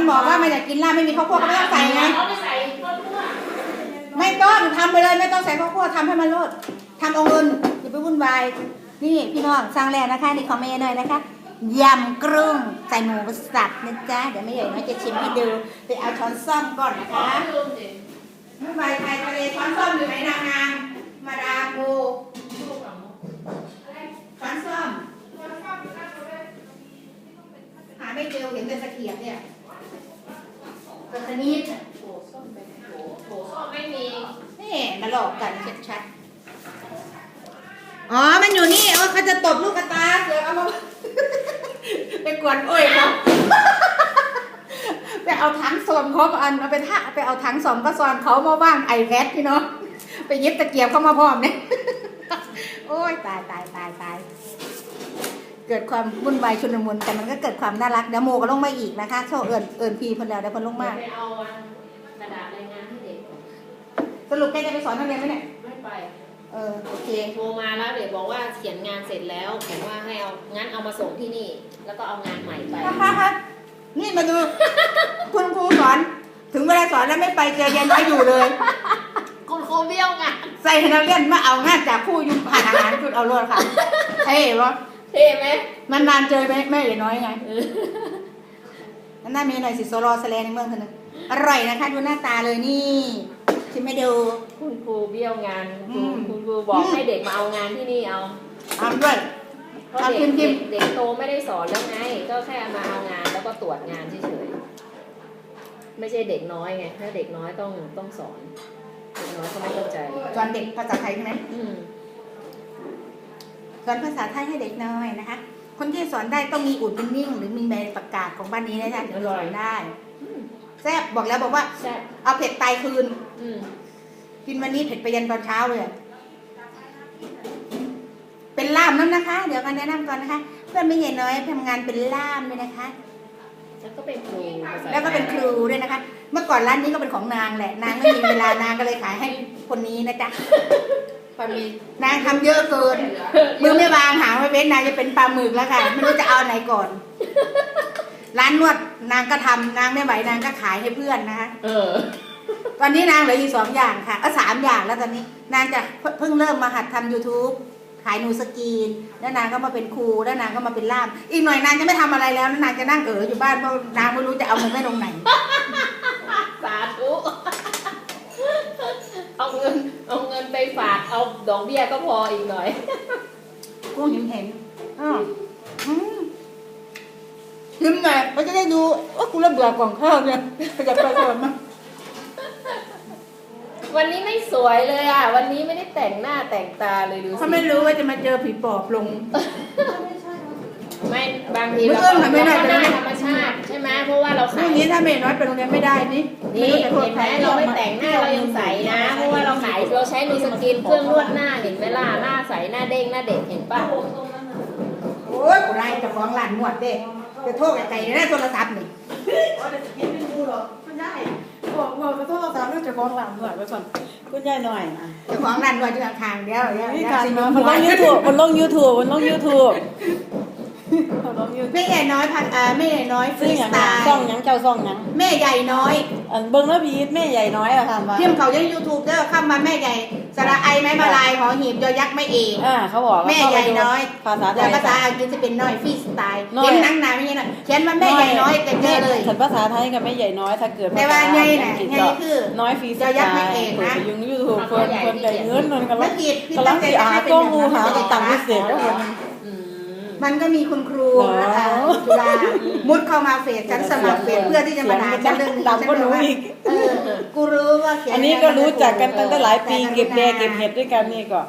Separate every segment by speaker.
Speaker 1: มันบอกว่ามันอยากกินลาบไม่มีข้าวคั่วก็ไม่ต้องใส่ไง
Speaker 2: เขาไม่ใส่ต้นคั่ว
Speaker 1: ไม่ต้องทำไปเลยไม่ต้องใส่ข้าวคั่วทำให้มันโลดทำเอาเงินอย่าไปวุ่นวายนี่พี่น้องสั่งแล้วนะคะนี่คอมเมนต์หน่อยนะคะยำกรุ้งใส่หมูสับนะจ๊ะเดี๋ยวไม่ใหญ่น้อยจะชิมให้ดูไปเอาช้อนซ่อมก่อนนะคะ
Speaker 2: ลืมดิ
Speaker 1: เมื่อวานไทยทะเลช้อนส้อมอยู่ไหนนางงามมาดามโบช้อนส้อมหาไม่เจอเห็นแต่ตะเกียบเนี่ยตะสนิด
Speaker 2: โถส้มไปโถโถส้มไม่มี
Speaker 1: นี่มาหลอกกันชัดๆ อ๋อ มันอยู่นี่โอ้เขาจะตบลูกกระตาเสือเอามา ไปกวนโอ้ยเขาไปเอาถังส้มเขาอันเอาไปท่าไปเอาถังส้มก็ซอนเขามาว่างไอแพดพี่น้องไปเย็บตะเกียบเข้ามาพร้อมเนี่ยโอ้ยตายตายตายตายเกิดความวุ่นวายชุลมุนแต่มันก็เกิดความน่ารักเดี๋ยวโมก็ลงมาอีกนะคะโชว์เอิญเอิญพีเพิ่นแล้วเดี๋ยวเพิ่นลงมา
Speaker 2: ไปเอากระดาษรายงานให้เด็ก
Speaker 1: สรุปแกจะไปสอนนักเรียนไหมเนี่ย
Speaker 2: ไม่ไป
Speaker 1: เออโอเค
Speaker 2: โทรมาแล้วเด็กบอกว่าเขียนงานเสร็จแล้วบอกว่าให้เอางั้นเอามาส่งที่นี่ แล้วก็เอางานใหม่ไป
Speaker 1: นี่มาดู คุณครูสอน ถึงเวลาสอนแล้วไม่ไปเจอเย็นน้อยอยู่เลย
Speaker 2: คุณครูเบี้ยวงาน
Speaker 1: ใส่ให้นักเรียนมาเอางานจากผู้อยุ่ผ่านอาหารคุณเอารวดค่ะเท่ปะ
Speaker 2: เท่ไหม
Speaker 1: มันนานเจอไหมแม่เย็นน้อยไง
Speaker 2: เออ
Speaker 1: นั่นน่ามีหน่อยสิโซโลสแลนในเมืองเถอะนะอร่อยนะคะ ดูหน้าตาเลยนี่ ชิมไม่ดู
Speaker 2: คุณครูเบี้ยวงานครู
Speaker 1: อืม
Speaker 2: คุณครูบอกให้เด็กมาเอางานที่นี่เอา
Speaker 1: ทำด้วย
Speaker 2: เพราะ
Speaker 1: เอา
Speaker 2: เด็ก
Speaker 1: จิ้ม
Speaker 2: เด็กเด็กโตไม่ได้สอนแล้วไง ก็แค่มาเอางานแล้วก็ตรวจงานเฉยๆไม่ใช่เด็กน้อยไงถ้าเด็กน้อยต้องต้องสอนเด็กน้อยเขาไม่เข้าใจ
Speaker 1: สอนเด็กภาษาไทยใช่ไหม
Speaker 2: อืม
Speaker 1: สอนภาษาไทยให้เด็กน้อยนะคะ คนที่สอนได้ต้องมีอุดเป็นนิ่ง หรือมีใบประกาศของบ้านนี้นะจ๊ะถึงจะสอนได้ แซ่บบอกแล้วบอกว่า
Speaker 2: ใช่
Speaker 1: เอาเผ็ดไตายคืน
Speaker 2: อืม
Speaker 1: กินวันนี้เผ็ดไปยันตอนเช้าเลยอะเป็นล่ามนั่นนะคะ เดี๋ยวกันแนะนำก่อนนะคะ เพื่อนไม่ใหญ่น้อยทำงานเป็นล่ามด้วยนะคะ
Speaker 2: แล้วก็เป็นครูภาษา
Speaker 1: แล้วก็เป็นครูด้วยนะคะ เมื่อก่อนร้านนี้ก็เป็นของนางแหละ นางไม่มีเวลานางก็เลยขายให้คนนี้นะจ๊ะพอมีนางทำเยอะเกินมือไม่วางหางไม่เว้นนางจะเป็นปลาหมึกแล้วค่ะไม่รู้จะเอาไหนก่อน ร้านนวดนางก็ทำนางไม่ไหวนางก็ขายให้เพื่อนนะคะ
Speaker 2: เออ
Speaker 1: ตอนนี้นางเหลืออยู่สองอย่างค่ะเออสามอย่างแล้วตอนนี้ นางจะเพิ่งเพิ่งเริ่มมาหัดทำ youtube ขายนูสกรีน แล้วนางก็มาเป็นครูแล้วนางก็มาเป็นล่าม อีกหน่อยนางจะไม่ทำอะไรแล้วแล้วนางจะนั่งเอออยู่บ้านเพราะนางไม่รู้จะเอาเงินไปลงไหน
Speaker 2: สาธุเอาเงินเอาเงินไปฝากเอาดอกเบี้ยก็พออีกหน่อย
Speaker 1: กุ้งเห็นเห็นอ้าวอืม ชิมหน่อยเขาจะได้ดูว่ากูระเบื่อกล่องข้าวเนี่ยเขาจะไปสอนมา
Speaker 2: วันนี้ไม่สวยเลยอะ วันนี้ไม่ได้แต่งหน้าแต่งตาเลยดูสิ
Speaker 1: เขาไม่รู้ว่าจะมาเจอผีปอบลง
Speaker 2: ไม่บางที
Speaker 1: ไม่
Speaker 2: เรา
Speaker 1: เอื้อมหน่อยไม่ได้
Speaker 2: ก็หน้า
Speaker 1: แต่ไม่
Speaker 2: ธรรมชาติใช่ไหมเพราะว่าเรา
Speaker 1: พ
Speaker 2: ขา
Speaker 1: รุ่
Speaker 2: ย
Speaker 1: งนี้ถ้าเมย์น้อยไปโรงเรียนไม่ได้นี่
Speaker 2: นี่
Speaker 1: ไม่รู้จะโทษ
Speaker 2: เห็น
Speaker 1: ใค
Speaker 2: ไหมเราไม่แต่งหน้าเรายังใสนะ เพราะว่าเราขายเราใช้นูสกินเครื่องนวดหน้าเห็นไหมล่ะหน้าใสหน้าเด้งหน้าเด็กเห็นป่ะ
Speaker 1: โอ้ยกูไล่เจะฟ้าของร้านนวดเด้ จะโทษไกลๆนะโทรศัพท์นี่
Speaker 3: คุณยายบอกบอกจะโทษเราจะฟ้องหลังหน่อยไปก่อนคุณยายหน่อยนะ
Speaker 1: เจ้าของร้านนวดอยู่ข้างๆเดียวเดี๋ยว
Speaker 3: นี่
Speaker 1: เดี๋ยว
Speaker 3: การ
Speaker 1: สิ
Speaker 3: มา
Speaker 1: หั
Speaker 3: มัน
Speaker 1: ว
Speaker 3: ลงยูทูบมันลงยูทูบมันลงยูทูบมันลงยูทูบ
Speaker 1: แม่ใหญ่น้อยพักเอ่อแม่ใหญ่น้อยฟ
Speaker 3: ซึ่
Speaker 1: รี
Speaker 3: งอ
Speaker 1: ส
Speaker 3: ย่าง
Speaker 1: ไต
Speaker 3: นั้น
Speaker 1: ล์
Speaker 3: ซ่องหยังเจ้าซ่องหยัง
Speaker 1: แม่ใหญ่น้อย
Speaker 3: อันเบิ้งแล้วพีทแม่ใหญ่น้อยอะค่ะว่า
Speaker 1: พิมพ์เขายังยูทูบเด้อเข้ามาแม่ใหญ่สระไอไม้มาลายหอหีบยอยักษ์ไม่เอก
Speaker 3: อ่าเขาบอกว่า
Speaker 1: แม่ใหญ่น้อย
Speaker 3: ภาษาไท
Speaker 1: แต่
Speaker 3: ย
Speaker 1: ภาษาอังกฤษจะเป็นน้อยฟรีสไตล์
Speaker 3: น้อย
Speaker 1: เห็นหนังหนาไม่ใช่น่ะเขียนว่าแม่ใหญ่น้อยแต่เจอเลย
Speaker 3: ฉันภาษาไทยกับแม่ใหญ่น้อยถ้าเกิด
Speaker 1: แต่ว่าไงน่ะ
Speaker 3: ภษ
Speaker 1: ไงคือ
Speaker 3: น้อยฟรีสไต
Speaker 1: เจ้ายักษ์
Speaker 3: ล์
Speaker 1: ไม่เอก
Speaker 3: เปิด
Speaker 1: นะ
Speaker 3: ไปยุงยูทูบคนคนใหญ่เงินมันกำลั
Speaker 1: นั
Speaker 3: ง
Speaker 1: กกีฬพี่
Speaker 3: กำลั
Speaker 1: ตั้
Speaker 3: ง
Speaker 1: งใจ
Speaker 3: สี
Speaker 1: จะ
Speaker 3: อา
Speaker 1: ให้เป็น
Speaker 3: ก็
Speaker 1: แบบ
Speaker 3: งู
Speaker 1: นั้น
Speaker 3: หาต่างพิเศษก็คน
Speaker 2: อื ม
Speaker 1: มันก็มีคุณครู
Speaker 3: เหรอ
Speaker 1: นะคะจุฬามุดเข้ามาเฟซฉันสมัครเฟซเพื่อที่จะมาด่าฉันเรื่องนี้
Speaker 3: ดำก็รู้อีก
Speaker 1: เออกูรู้ว่าเขียน
Speaker 3: อันนี้ก็รู้จักกันตั้งแต่หลายปีเก็บแดงเก็บเห็ดด้วยกันนี่ก็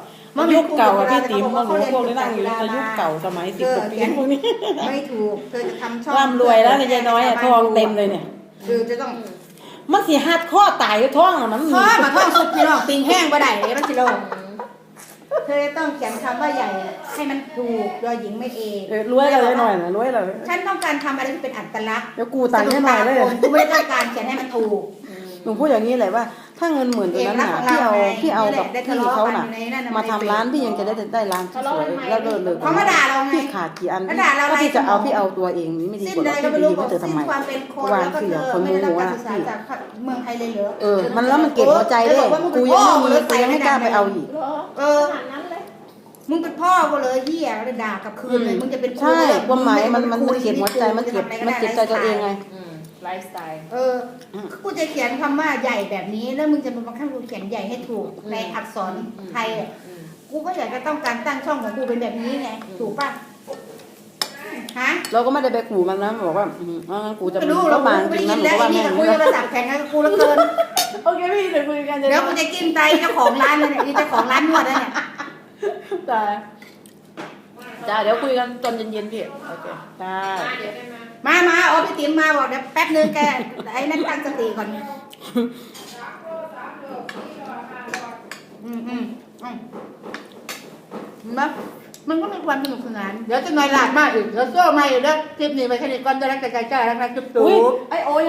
Speaker 3: ยุคเก่าอะพี่ติ๋มมาหนูพวกนี้นั่งอยู่ในยุคเก่าสมัยสิบกว่าปีพวกนี้
Speaker 1: ไม่ถูกเธอจะทำช่อง
Speaker 3: ร่ำรวยแล้วเนี่ยยายน้อยอะทองเต็มเลยเนี่ย
Speaker 1: คือจะต้อง
Speaker 3: มันสิหัดข้อตายท้องอะมัน
Speaker 1: พ่อมาท่องสุดพี่น้องติงแห้งบ่ได้เลยมันสิโลง เธอจะต้องเขียนคำว่าใหญ่ให้มันถูกยอหญิงไม่เอง
Speaker 3: เออรวยเลยหน่อยนะรวยเลย
Speaker 1: ฉันต้องการทำอะไรที่เป็นอัตลักษณ์
Speaker 3: เดี๋ยวกูตังค์ให้หน่อยเลย
Speaker 1: กูไม่ได้ต้องการเขียนให้มันถูก
Speaker 3: หนูพูดอย่างนี้เลยว่า ถ้าเงินหมื่นตัวนั้นน่ะพี่เอาพี่เอากับพี่เขาน่ะ มาทำร้านพี่ยังจะได้ได้ร้านที่สวยแล้วเลิศเลย
Speaker 1: เขามาด่าเราไง
Speaker 3: พี่ขาดกี่อัน
Speaker 1: เขาด่าเรา
Speaker 3: ถ้าพี่จะเอา
Speaker 1: ไร้สมอง
Speaker 3: พี่เอาตัวเองนี่ไม่ดี
Speaker 1: สิ้น
Speaker 3: กว่าหร
Speaker 1: ใด
Speaker 3: อก
Speaker 1: ก็
Speaker 3: พี่
Speaker 1: ไม่
Speaker 3: ไป
Speaker 1: รู้
Speaker 3: ยืม
Speaker 1: บอก
Speaker 3: ให้เธอทำไม
Speaker 1: สิ้นความเป็นคน
Speaker 3: วาง
Speaker 1: แล้วก็
Speaker 3: เสี
Speaker 1: เธ
Speaker 3: ย
Speaker 1: อ
Speaker 3: คน
Speaker 1: ไม่
Speaker 3: โม
Speaker 1: ได้รับ
Speaker 3: โห
Speaker 1: การ
Speaker 3: อะ
Speaker 1: ศึกษา
Speaker 3: พี่
Speaker 1: จากเมืองไทยเลยเหรอ
Speaker 3: เออมันแล้วมันเก็บหัวใจด้วยกูยังไม่มีกูยังไม่กล้าไปเอาอีก
Speaker 2: เหรอ
Speaker 1: เออ
Speaker 2: ขนาดนั้นเลย
Speaker 1: มึงเป็นพ่อกูเลยเหี้ยเลยด่ากลับคืนเลย
Speaker 3: อืม
Speaker 1: มึงจะเป็น
Speaker 3: ใช่
Speaker 1: เลย
Speaker 3: ความหมายมันมัน
Speaker 1: ง
Speaker 3: มัน
Speaker 1: ไได้
Speaker 3: เก็บหัวใจมันเก็บมันเก็บใจตัวเองไง
Speaker 2: อืม ไลฟ์สไตล์
Speaker 1: เออกูจะเขียนคำว่าใหญ่แบบนี้ แล้วมึงจะมาบังคับกูเขียนใหญ่ให้ถูก
Speaker 2: อืม
Speaker 1: ในอักษรไทยอะ
Speaker 2: อืม
Speaker 1: กูก็อยากจะต้องการตั้งช่องของกูเป็นแบบนี้ไงถูกป่ะฮะ
Speaker 3: เราก็ไม่ได้ไปขู่มันนะบอกว่าอืมเอางั้นกูจะ
Speaker 1: ไม่
Speaker 3: เป็น
Speaker 1: รู้
Speaker 3: ก็
Speaker 1: เรา
Speaker 3: บาง
Speaker 1: ไม่
Speaker 3: จริ
Speaker 1: ได้
Speaker 3: ง
Speaker 1: ยิ
Speaker 3: นะ
Speaker 1: น
Speaker 3: หนู
Speaker 1: แล้ว
Speaker 3: ก็ว่า
Speaker 1: ไอ้
Speaker 3: แม่
Speaker 1: นี่
Speaker 3: ง
Speaker 1: กับคุยโทรศัพท์แข่งกับกูแล้วเกิน
Speaker 3: โอเคพี่เดี๋ยวคุยกัน
Speaker 1: เดี๋ยวกูจะกินใจเจ้าของร้านเลยเนี่ยอีเจ้าของร้านนวดแล้วเนี่ย
Speaker 3: จ้าจ้าเดี๋ยวคุยกันตอนเย็นๆพี่โอเคได้
Speaker 1: มามาอ๋อพี่ติ๋มมาบอกเดี๋ยวแป๊บนึงแกไอ้นั่นตั้งสติก่อน อืมอืมอืมเห็นไหมมันก็มีความสนุกสนาน เดี๋ยวจะหน่อยหลาดมากอีก เดี๋ยวโซ่มาอีกเด้อคลิปนี้ไปแค่นี้ก่อนจะรักใจใจใจรักรักจุ๊บจุ๊บ
Speaker 3: ไอโอย